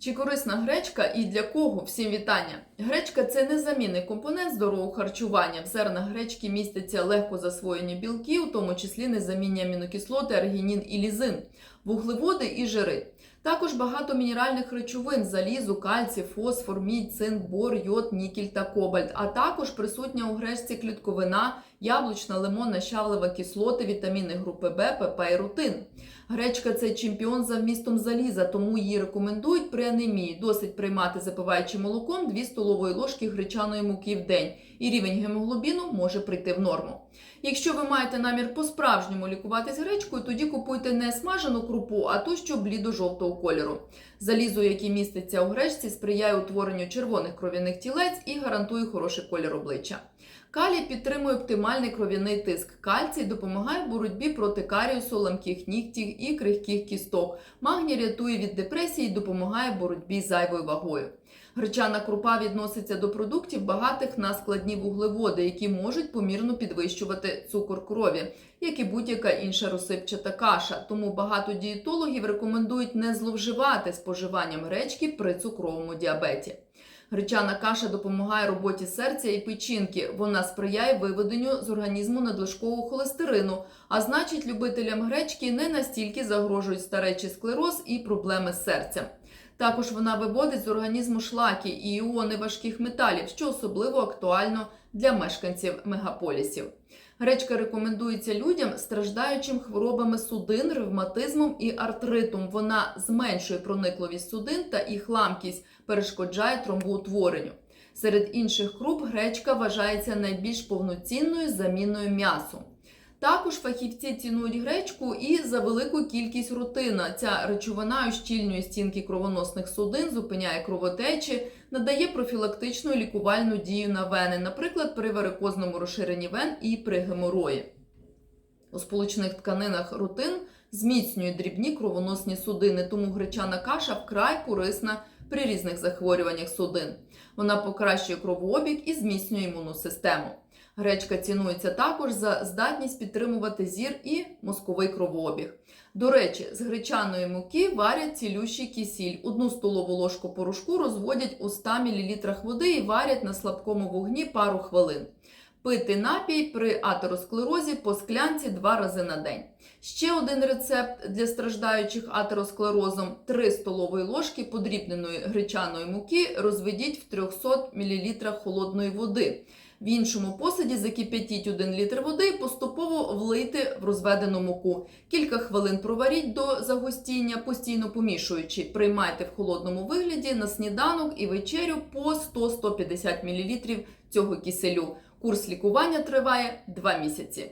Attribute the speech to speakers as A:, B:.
A: Чи корисна гречка і для кого? Всім вітання! Гречка це незамінний компонент здорового харчування. В зернах гречки містяться легко засвоєні білки, у тому числі незамінні амінокислоти, аргінін і лізин, вуглеводи і жири. Також багато мінеральних речовин залізу, кальцій, фосфор, мідь, цинк, бор, йод, нікель та кобальт. А також присутня у гречці клітковина, яблучна, лимонна, щавлева кислоти, вітаміни групи Б, ПП і рутин. Гречка це чемпіон за вмістом заліза, тому її рекомендують при анемії. Досить приймати запиваючи молоком 2 столової ложки гречаної муки в день, і рівень гемоглобіну може прийти в норму. Якщо ви маєте намір по-справжньому лікуватись гречкою, тоді купуйте не смажену крупу, а ту, що блідо-жовтого кольору. Залізо, яке міститься у гречці, сприяє утворенню червоних кров'яних тілець і гарантує хороший колір обличчя. Калій підтримує оптимальний кров'яний тиск. Кальцій допомагає в боротьбі проти каріусу, ламких нігтів і крихких кісток. Магній рятує від депресії і допомагає в боротьбі з зайвою вагою. Гречана крупа відноситься до продуктів, багатих на складні вуглеводи, які можуть помірно підвищувати цукор крові, як і будь-яка інша розсипчата каша. Тому багато дієтологів рекомендують не зловживати споживанням гречки при цукровому діабеті. Гречана каша допомагає роботі серця і печінки. Вона сприяє виведенню з організму надлишкового холестерину, а значить, любителям гречки не настільки загрожують старечий склероз і проблеми з серцем. Також вона виводить з організму шлаки і іони важких металів, що особливо актуально для мешканців мегаполісів. Гречка рекомендується людям, страждаючим хворобами судин, ревматизмом і артритом. Вона зменшує проникливість судин та їх ламкість, перешкоджає тромбоутворенню. Серед інших круп гречка вважається найбільш повноцінною заміною м'ясу. Також фахівці цінують гречку і за велику кількість рутина. Ця речовина ущільнює стінки кровоносних судин, зупиняє кровотечі, надає профілактичну і лікувальну дію на вени, наприклад, при варикозному розширенні вен і при геморої. У сполучних тканинах рутин зміцнює дрібні кровоносні судини, тому гречана каша вкрай корисна при різних захворюваннях судин. Вона покращує кровообіг і зміцнює імунну систему. Гречка цінується також за здатність підтримувати зір і мозковий кровообіг. До речі, з гречаної муки варять цілющий кисіль. Одну столову ложку порошку розводять у 100 мл води і варять на слабкому вогні пару хвилин. Пити напій при атеросклерозі по склянці два рази на день. Ще один рецепт для страждаючих атеросклерозом: 3 столової ложки подрібненої гречаної муки розведіть в 300 мл холодної води. В іншому посаді закип'ятіть 1 літр води і поступово влийте в розведену муку. Кілька хвилин проваріть до загустіння, постійно помішуючи. Приймайте в холодному вигляді на сніданок і вечерю по 100-150 мл цього киселю. Курс лікування триває 2 місяці.